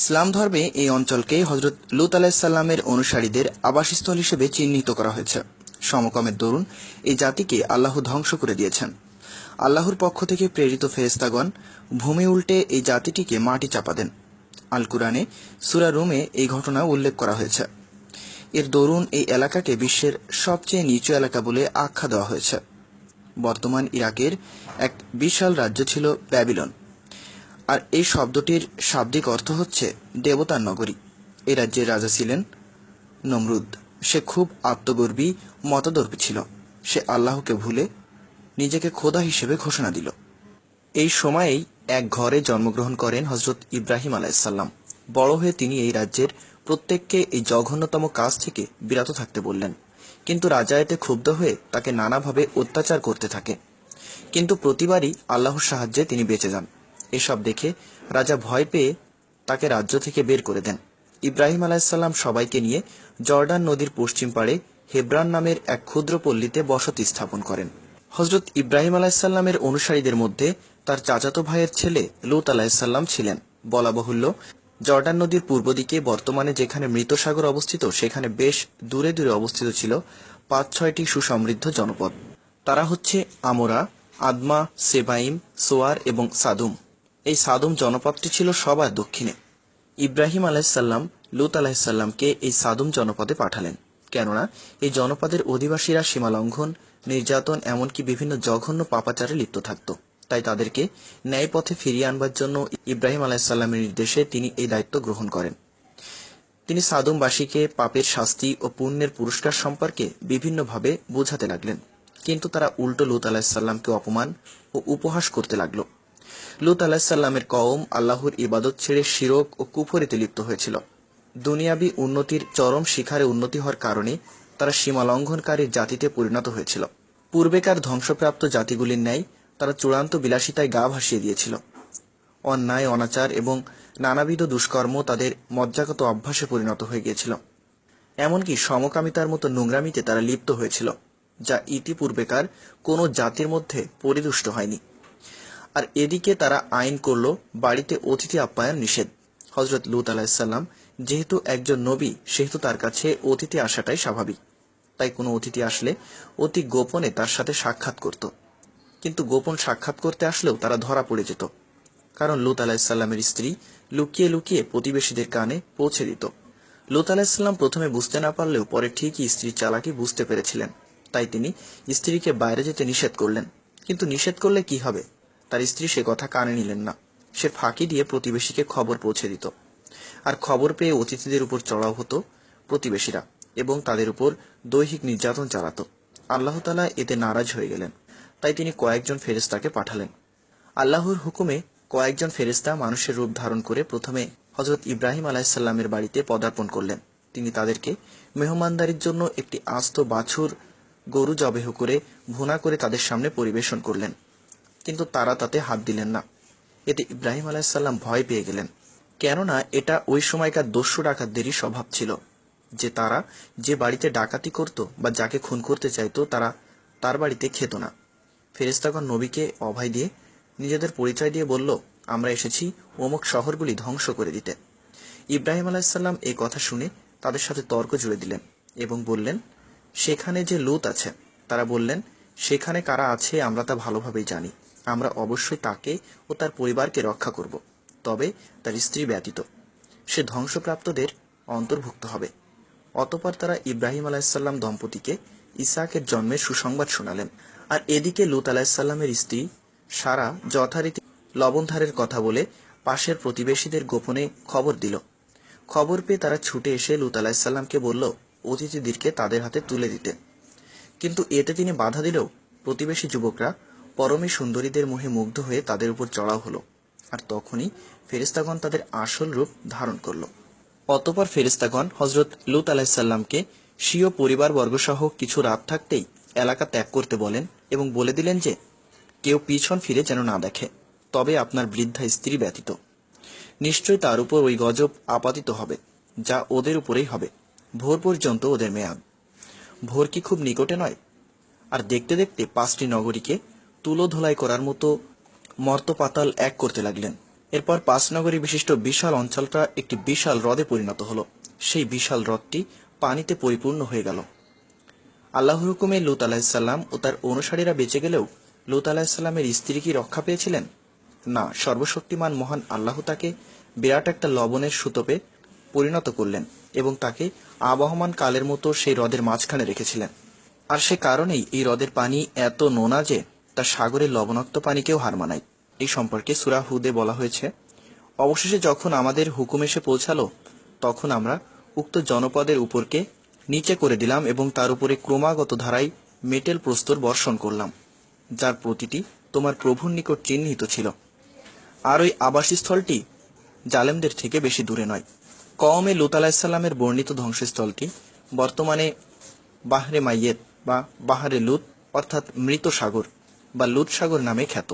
ইসলাম ধর্মে এই অঞ্চলকে হজরত লুত আলাহিসাল্লামের অনুসারীদের আবাসস্থল হিসেবে চিহ্নিত করা হয়েছে। সমকামের দরুন এই জাতিকে আল্লাহ ধ্বংস করে দিয়েছেন। আল্লাহর পক্ষ থেকে প্রেরিত ফেরেস্তাগণ ভূমি উল্টে এই জাতিটিকে মাটি চাপা দেন। আল কুরআনে সুরা রুমে এই ঘটনা উল্লেখ করা হয়েছে। এর দরুন এই এলাকাকে বিশ্বের সবচেয়ে নিচু এলাকা বলে আখ্যা দেওয়া হয়েছে। বর্তমান ইরাকের এক বিশাল রাজ্য ছিল ব্যাবিলন। আর এই শব্দটির শাব্দিক অর্থ হচ্ছে দেবতার নগরী। এ রাজ্যের রাজা ছিলেন নমরুদ। সে খুব আত্মগর্বী, মতদর্পী ছিল। সে আল্লাহকে ভুলে নিজেকে খোদা হিসেবে ঘোষণা দিল। এই সময়েই এক ঘরে জন্মগ্রহণ করেন হজরত ইব্রাহিম আলাইসাল্লাম বড় হয়ে তিনি এই রাজ্যের প্রত্যেককে এই জঘন্যতম কাজ থেকে বিরত থাকতে বললেন। কিন্তু রাজা এতে ক্ষুব্ধ হয়ে তাকে নানাভাবে অত্যাচার করতে থাকে। কিন্তু প্রতিবারই আল্লাহর সাহায্যে তিনি বেঁচে যান। এসব দেখে রাজা ভয় পেয়ে তাকে রাজ্য থেকে বের করে দেন। ইব্রাহিম আলাইসাল্লাম সবাইকে নিয়ে জর্ডান নদীর পশ্চিম পাড়ে হেব্রান নামের এক ক্ষুদ্র পল্লীতে বসতি স্থাপন করেন। হজরত ইব্রাহিম আলাইসাল্লামের অনুসারীদের মধ্যে তার চাচাতো ভাইয়ের ছেলে লুত আলাহিসাল্লাম ছিলেন। বলা বাহুল্য, জর্ডান নদীর পূর্ব দিকে বর্তমানে যেখানে মৃত সাগর অবস্থিত, সেখানে বেশ দূরে দূরে অবস্থিত ছিল পাঁচ ছয়টি সুসমৃদ্ধ জনপদ। তারা হচ্ছে আমোরা, আদমা, সেবাইম, সোয়ার এবং সাদুম। এই সাদুম জনপদটি ছিল সবার দক্ষিণে। ইব্রাহিম আলাহিসাল্লাম লুত আলাহিসাল্লামকে এই সাদুম জনপদে পাঠালেন। কেননা, এই জনপদের অধিবাসীরা সীমালঙ্ঘন, নির্যাতন, এমনকি বিভিন্ন জঘন্য পাপাচারে লিপ্ত থাকত। তাই তাদেরকে ন্যায় পথে ফিরিয়ে আনবার জন্য ইব্রাহিম আলাহিসাল্লামের নির্দেশে তিনি এই দায়িত্ব গ্রহণ করেন। তিনি সাদুমবাসীকে পাপের শাস্তি ও পুণ্যের পুরস্কার সম্পর্কে বিভিন্নভাবে বোঝাতে লাগলেন। কিন্তু তারা উল্টো লুত আলাহিসাল্লামকে অপমান ও উপহাস করতে লাগল। লুত আলাহিসাল্লামের কওম আল্লাহর ইবাদত ছেড়ে শিরক ও কুফরিতে লিপ্ত হয়েছিল। দুনিয়াবি উন্নতির চরম শিখারে উন্নতি হওয়ার কারণে তারা সীমা লঙ্ঘনকারীর জাতিতে পরিণত হয়েছিল। পূর্বেকার ধ্বংসপ্রাপ্ত জাতিগুলির ন্যায় তারা চূড়ান্ত বিলাসিতায় গা ভাসিয়ে দিয়েছিল। অন্যায়, অনাচার এবং নানাবিধ দুষ্কর্ম তাদের মজ্জাগত অভ্যাসে পরিণত হয়ে গিয়েছিল। এমনকি সমকামিতার মতো নোংরামিতে তারা লিপ্ত হয়েছিল, যা ইতিপূর্বেকার কোনো জাতির মধ্যে পরিদুষ্ট হয়নি। আর এদিকে তারা আইন করল, বাড়িতে অতিথি আপ্যায়ন নিষেধ। হজরত লুত আলাহিসাল্লাম যেহেতু একজন নবী, সেহেতু তার কাছে অতিথি আসাটাই স্বাভাবিক। তাই কোনো অতিথি আসলে অতি গোপনে তার সাথে সাক্ষাৎ করত। কিন্তু গোপন সাক্ষাৎ করতে আসলেও তারা ধরা পড়ে যেত। কারণ লুত আলাহিসাল্লামের স্ত্রী লুকিয়ে লুকিয়ে প্রতিবেশীদের কানে পৌঁছে দিত। লুত আলাহিসাল্লাম প্রথমে বুঝতে না পারলেও পরে ঠিকই স্ত্রীর চালাকি বুঝতে পেরেছিলেন। তাই তিনি স্ত্রীকে বাইরে যেতে নিষেধ করলেন। কিন্তু নিষেধ করলে কি হবে? তার স্ত্রী সে কথা কানে নিলেন না। সে ফাঁকি দিয়ে প্রতিবেশীকে খবর পৌঁছে দিত। আর খবর পেয়ে অতিথিদের উপর চড়াও হতো প্রতিবেশীরা এবং তাদের উপর দৈহিক নির্যাতন চালাত। আল্লাহ তালা এতে নারাজ হয়ে গেলেন। তাই তিনি কয়েকজন ফেরেস্তাকে পাঠালেন। আল্লাহর হুকুমে কয়েকজন ফেরেস্তা মানুষের রূপ ধারণ করে প্রথমে হজরত ইব্রাহিম আলাহিসাল্লামের বাড়িতে পদার্পণ করলেন। তিনি তাদেরকে মেহমানদারির জন্য একটি আস্ত বাছুর গরু জবেহ করে ভুনা করে তাদের সামনে পরিবেশন করলেন। কিন্তু তারা তাতে হাত দিলেন না। এতে ইব্রাহিম আলাহিসাল্লাম ভয় পেয়ে গেলেন। কেননা এটা ওই সময়কার দস্যু ডাকাতদেরই স্বভাব ছিল। যে তারা যে বাড়িতে ডাকাতি করত বা যাকে খুন করতে চাইতো তারা তার বাড়িতে খেত না। ফেরেস্তাগণ নবীকে অভয় দিয়ে নিজেদের পরিচয় দিয়ে বলল, আমরা এসেছি অমুক শহরগুলি ধ্বংস করে দিতে। ইব্রাহিম আলাহিসাল্লাম এই কথা শুনে তাদের সাথে তর্ক জুড়ে দিলেন এবং বললেন, সেখানে যে লুত আছে। তারা বললেন, সেখানে কারা আছে আমরা তা ভালোভাবেই জানি। আমরা অবশ্যই তাকে ও তার পরিবারকে রক্ষা করব। তবে তার স্ত্রী ব্যতীত। সে ধ্বংসপ্রাপ্তদের অন্তর্ভুক্ত হবে। অতপর তারা ইব্রাহিম আলাহিসাল্লাম দম্পতিকে ইসাকের জন্মের সুসংবাদ শোনালেন। আর এদিকে লুত আলাহিসাল্লামের স্ত্রী সারা যথারীতি লবণধারের কথা বলে পাশের প্রতিবেশীদের গোপনে খবর দিল। খবর পেয়ে তারা ছুটে এসে লুত আলাহিসাল্লামকে বলল, অতিথিদেরকে তাদের হাতে তুলে দিতে। কিন্তু এতে তিনি বাধা দিলেও প্রতিবেশী যুবকরা পরমে সুন্দরীদের মোহে মুগ্ধ হয়ে তাদের উপর চড়াও হলো, আর তখনই ফেরিস্তাগণ তাদের আসল রূপ ধারণ করল। অতপর ফেরিস্তাগণ হজরত লুত আলাহিসাল্লামকে স্বীয় পরিবারবর্গসহ কিছু রাত থাকতেই এলাকা ত্যাগ করতে বলেন এবং বলে দিলেন যে, কেউ পিছন ফিরে যেন না দেখে, তবে আপনার বৃদ্ধা স্ত্রী ব্যতীত। নিশ্চয়ই তার উপর ওই গজব আপাতিত হবে, যা ওদের উপরেই হবে, ভোর পর্যন্ত ওদের মেয়াদ। ভোর কি খুব নিকটে নয়? আর দেখতে দেখতে পাঁচটি নগরীকে তুলো ধোলাই করার মতো মর্তপাতাল এক করতে লাগলেন। এরপর পাঁচনগরী বিশিষ্ট বিশাল অঞ্চলটা একটি বিশাল হ্রদে পরিণত হলো। সেই বিশাল হ্রদটি পানিতে পরিপূর্ণ হয়ে গেল। আল্লাহর হুকুমে লুত আলাহিসাল্লাম ও তার অনুসারীরা বেঁচে গেলেও লুত আলাহিসাল্লামের স্ত্রী কি রক্ষা পেয়েছিলেন? না, সর্বশক্তিমান মহান আল্লাহ তাকে বিরাট একটা লবণের সুতোপে পরিণত করলেন এবং তাকে আবহমান কালের মতো সেই হ্রদের মাঝখানে রেখেছিলেন। আর সে কারণেই এই হ্রদের পানি এত নোনা যে তা সাগরের লবণাক্ত পানিকেও হার মানায়। এই সম্পর্কে সুরা হুদে বলা হয়েছে, অবশেষে যখন আমাদের হুকুম এসে পৌঁছালো, তখন আমরা উক্ত জনপদের উপরকে নিচে করে দিলাম এবং তার উপরে ক্রমাগত ধারায় মেটেল প্রস্তর বর্ষণ করলাম, যার প্রতিটি তোমার প্রভুর নিকট চিহ্নিত ছিল। আর ওই আবাসস্থলটি জালেমদের থেকে বেশি দূরে নয়। কওমে লুত আলাহিসাল্লামের বর্ণিত ধ্বংসস্থলটি বর্তমানে বাহরে মাইয়ের বা বাহারে লুত, অর্থাৎ মৃত সাগর। বা লুৎসাগর নামে খ্যাত।